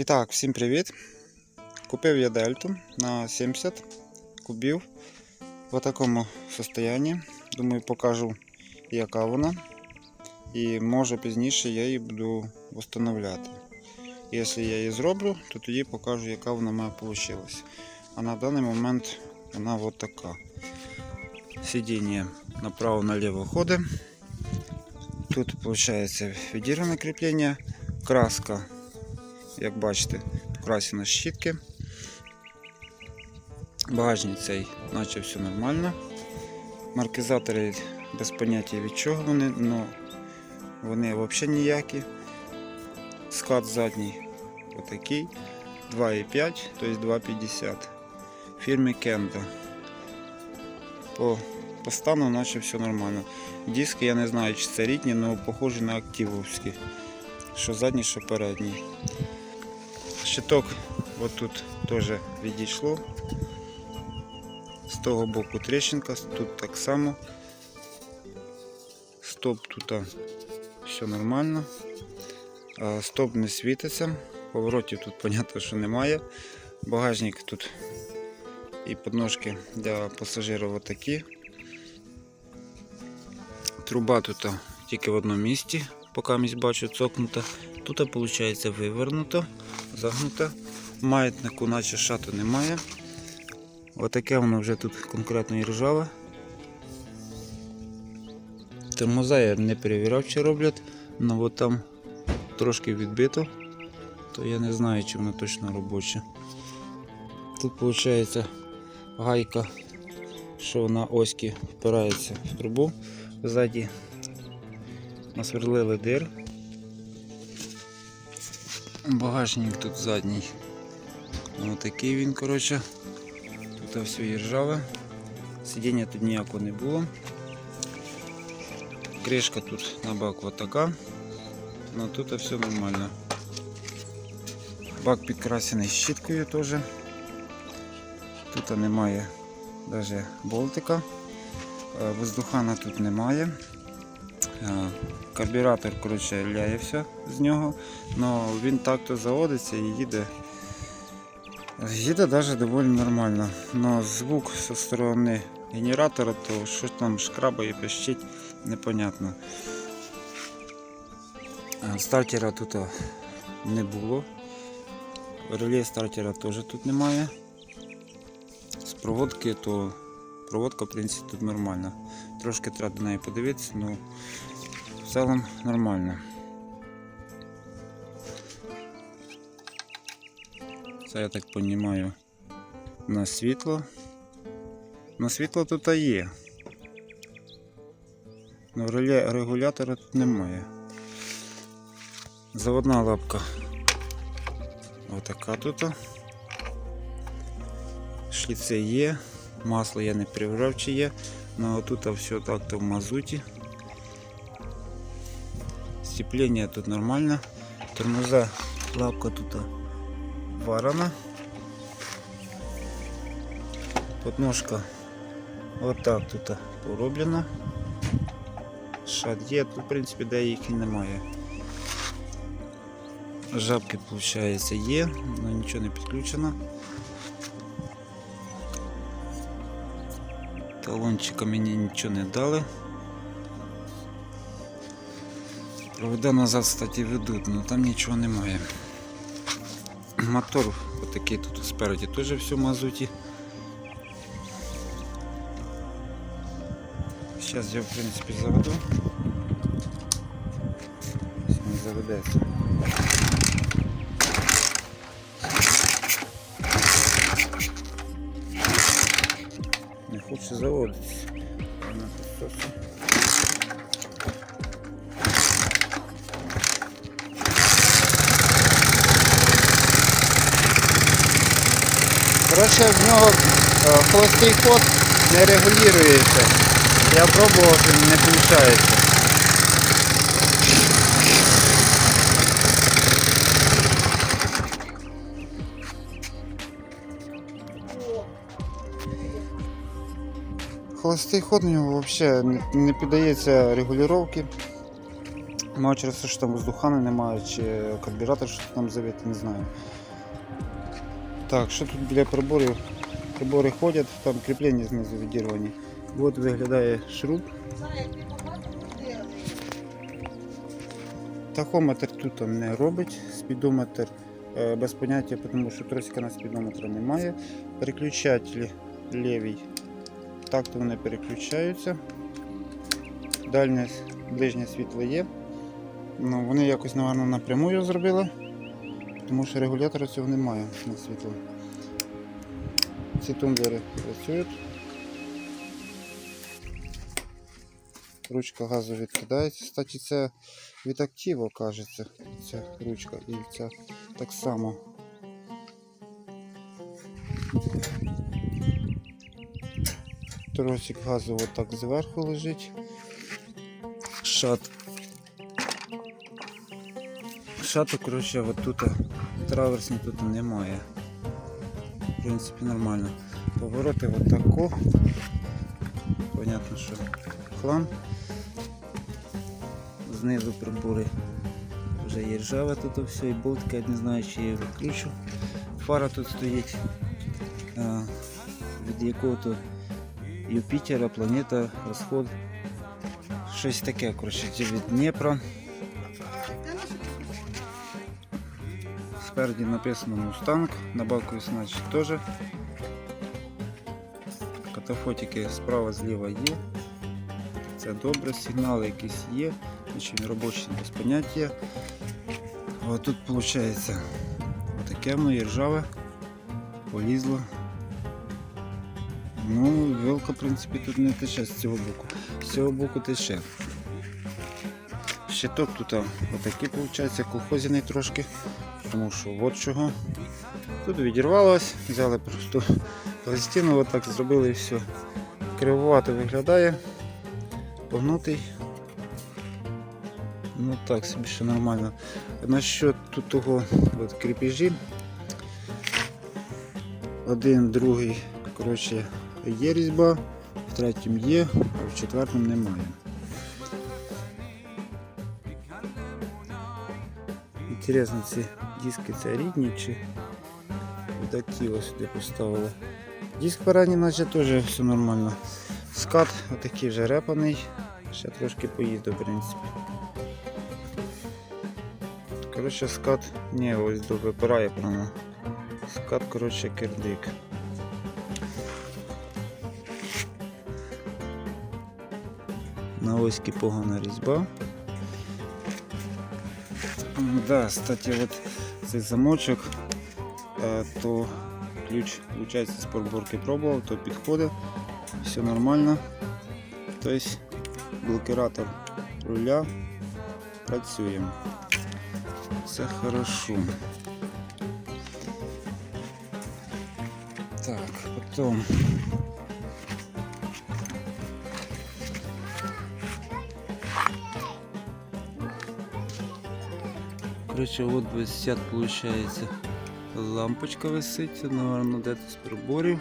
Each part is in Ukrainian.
І так, всім привіт! Купив я дельту на 70 кубів в такому состоянні. Думаю, покажу, яка вона. І може пізніше я її буду встановляти. Якщо я її зроблю, то тоді покажу, яка вона мене вийшла. А на даний момент вона от така. Сидіння направо-наліво ходить. Тут виходить відірване кріплення, краска як бачите, покрасена щітки. Багажник цей, наче все нормально. Маркізатори без поняття від чого вони, але вони взагалі ніякі. Скат задній отакий. 2,5, тобто 2,50. Фірми Kenda. По, по стану наче все нормально. Диски я не знаю, чи це рідні, але похожі на активовські. Що задній, що передній. Щиток от тут теж відійшло. З того боку тріщинка, тут так само. Стоп тут все нормально. Стоп не світиться. Поворотів тут, понятно, що немає. Багажник тут і подножки для пасажирів отакі. Труба тут тільки в одному місці, поки місць бачу цокнута. Тут виходить вивернуто, загнуто. Маятнику наче шату немає. Отаке воно вже тут конкретно і ржаве. Тормоза я не перевіряв, чи роблять, але от там трошки відбито, то я не знаю, чи воно точно робоче. Тут виходить гайка, що на оськи впирається в трубу. Ззаді насверлили дир. Багажник тут задній. Ось такий він, коротше. Тут все є ржаве. Сидіння тут ніякого не було. Кришка тут на бак вот така. Но тут все нормально. Бак підкрасений щіткою теж. Тут немає навіть болтика. Е, Воздухана тут немає. Е, Карбюратор коротше, ляється з нього, але він так-то заводиться і їде. Їде навіть доволі нормально. Но звук зі сторони генератора, то що там шкрабає, пищить, непонятно. Е, Стартера тут не було. Реле стартера теж тут немає. З проводки, то проводка в принципі тут нормальна. Трошки треба до неї подивитися, але в цілому нормально. Це я так розумію на світло. На світло тут є. Но регулятора тут немає. Заводна лапка. Отака тут. Шліци є. Масло я не перевіряв, чи є. Но тут все так-то в мазуті. Сцепление тут нормально. Тормоза, лапка тут варена. Подножка вот так тут пороблена. Шат є, тут в принципі деяких немає. Жабки, виходить, є, але нічого не підключено. Талончика мені нічого не дали. Провода назад, кстати, ведуть, але там нічого немає. Мотор отакий тут спереді теж все в мазуті. Зараз я в принципі заведу. Не заведеться. Не хоче заводитися. Коротше, в нього е, холостий ход не регулюється. Я пробував, не виходить. Холостий ход у нього взагалі не, піддається регулювання. Може через те, що там воздухани немає, чи карбюратор що там завити, не знаю. Так, що тут біля приборів? Прибори ходять, там кріплення знизу відірвані. От виглядає шруб. Тахометр тут не робить, спідометр е, без поняття, тому що тросика на спідометра немає. Переключателі лівий, так то вони переключаються. Дальнє ближнє світло є. Ну, вони якось, напевно, напряму його зробили, тому що регулятора цього немає на світло. Ці тумблери працюють. Ручка газу відкидається. Кстати, це від активу, кажеться, ця ручка і ця так само. Тросик газу отак зверху лежить. Шат. Шату, коротше, от тут траверсні тут немає. В принципі, нормально. Повороти отако. Понятно, що хлам. Знизу прибори вже є ржаве тут все, і болтика, я не знаю, чи я його відключу. Фара тут стоїть від якого-то Юпітера, планета, розход. Щось таке, коротше, від Дніпра. Спереді написано Мустанг, на баку значить теж. Катафотики справа зліва є. Це добре, сигнали якісь є, він робочий без поняття. А тут виходить отаке воно є ржаве, полізло. Ну, вилка, в принципі, тут не тече з цього боку. З цього боку тече. Щиток тут отакий виходить, колхозяний трошки, тому що от чого. Тут відірвалось, взяли просто пластину, отак зробили і все. Кривувато виглядає, погнутий. Ну так, собі ще нормально. Насчет тут того от, кріпежі. Один, другий, коротше, є різьба, в третьому є, а в четвертому немає. Інтересно, ці диски це рідні чи датіво сюди поставили. Диск передній наче теж все нормально. Скат отакий вже репаний, ще трошки поїздив, в принципі. Коротше, скат, ні, ось випирає прямо. Скат, коротше, кирдик. На оські погана різьба. Да, кстати, вот цей замочок, е, то ключ, виходить, з подборки пробував, то підходить, все нормально. Тобто блокиратор руля працює. Це хорошо. Так, потом. Короче, вот висят, получается, лампочка висить, це, наверное, де-то з приборів.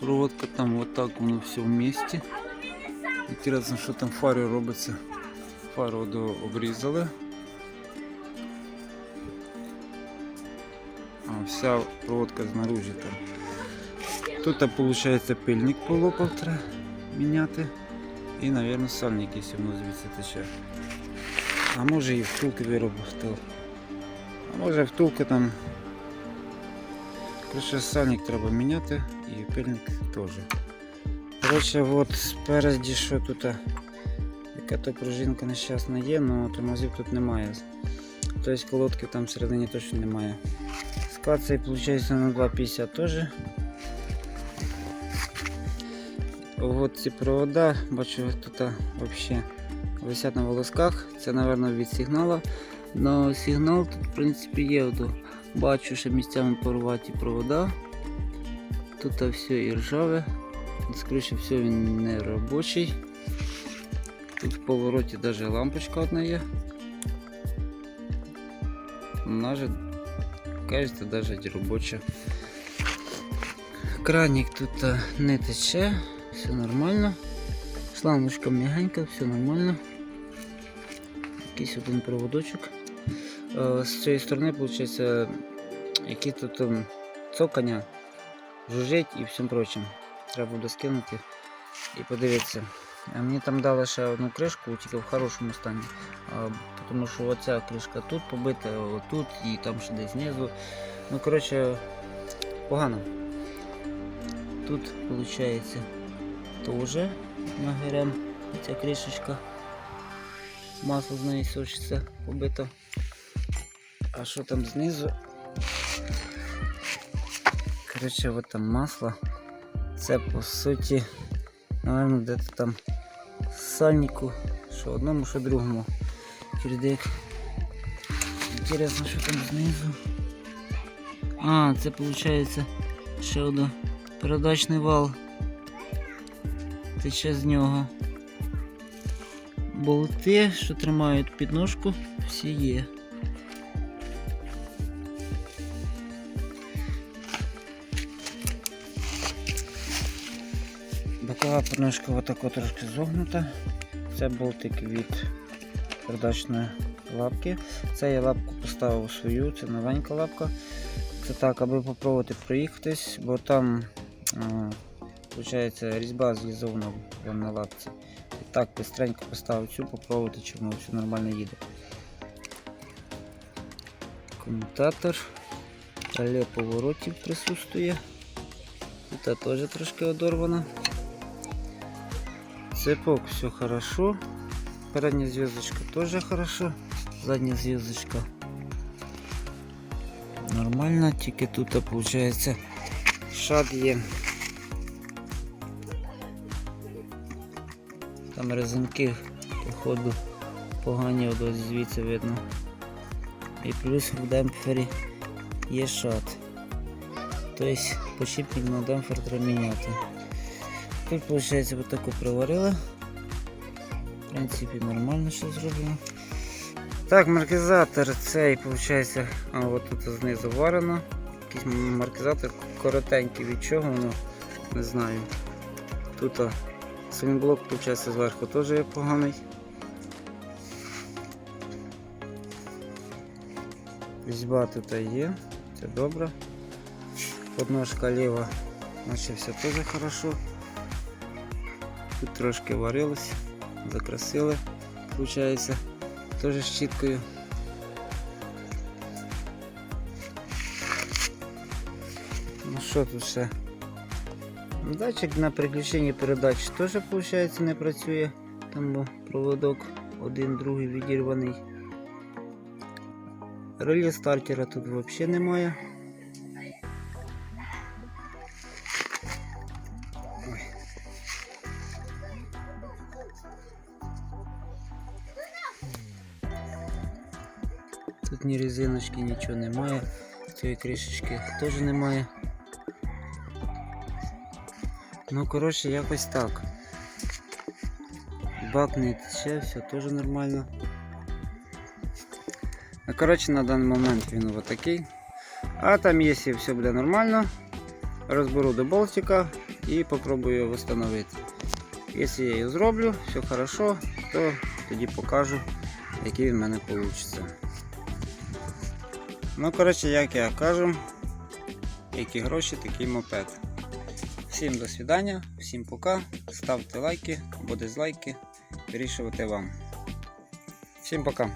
Проводка там вот так воно все вместе. Інтересно, що там фарі робиться. Фару обрізали. А вся проводка знаружи там. Тут виходить пильник полопав треба міняти. І, мабуть, сальник, якщо воно звідси тече. А може і втулки виробив. А може втулки там. Короче, сальник треба міняти і пильник теж. Коротше, от спереді що тут а, яка то пружинка нещасна є, але тормозів тут немає. Тобто колодки там всередині точно немає. Склад цей виходить на 2,50 теж. От ці провода, бачу, тут взагалі висять на волосках. Це, мабуть, від сигнала. Но сигнал тут, в принципі, є. Бачу, що місцями порваті провода. Тут все і ржаве. Скоріше все він не робочий. Тут в повороті навіть лампочка одна є. Вона же, кажется, навіть робоча. Краник тут не тече, все нормально. Шлангочка м'ягенька, все нормально. Якийсь один проводочок. Е, З цієї сторони, виходить, які тут ем, цокання, жужжить і всім прочим. Треба буде скинути і подивитися. А мені там дали ще одну кришку, тільки в хорошому стані. Тому що оця кришка тут побита, отут і там ще десь знизу. Ну, коротше, погано. Тут, виходить, теж нагерем ця кришечка. Масло з неї сушиться побито. А що там знизу? Коротше, от там масло. Це по суті, напевно, де-то там сальнику, що одному, що другому. Кирдик. Інтересно, що там знизу. А, це виходить ще один передачний вал. Тече з нього. Болти, що тримають підножку, всі є. Бокова подножка отако трошки зогнута. Це болтик від передачної лапки. Це я лапку поставив свою, це новенька лапка. Це так, аби попробувати проїхатись, бо там виходить, різьба злізована вон на лапці. І так, бистренько поставив цю, попробувати, чи воно все нормально їде. Комутатор. Реле поворотів присутствує. Тут теж трошки одорвано. Цепок все хорошо. Передняя звездочка тоже хорошо. Задняя звездочка нормально, тільки тут виходить шад є. Там резинки, походу, погані ось звідси видно. І плюс в демпфері є шат. Тобто почіпник на демпфер треба міняти. Тут виходить вот таку приварили. В принципі нормально що зроблено. Так, маркізатор цей виходить, а от тут знизу варено. Якийсь маркізатор коротенький від чого воно, не знаю. Тут свінблок виходить зверху теж є поганий. Різьба тут є, це добре. Подножка ліва, наче все теж хорошо. Тут трошки варилось, закрасили, виходить, теж щіткою. Ну що тут ще? Датчик на переключенні передач теж виходить не працює, там був проводок один другий відірваний. Реле стартера тут взагалі немає. Тут ні резиночки, нічого немає. Цієї кришечки теж немає. Ну, коротше, якось так. Бак не тече, все теж нормально. Ну, коротше, на даний момент він вот такий. А там, якщо все буде нормально, розберу до болтика і попробую його встановити. Якщо я його зроблю, все хорошо, то тоді покажу, який він в мене вийде. Ну, коротше, як я кажу, які гроші, такий мопед. Всім до свидання, всім пока. Ставте лайки або дизлайки, вирішувати вам. Всім пока.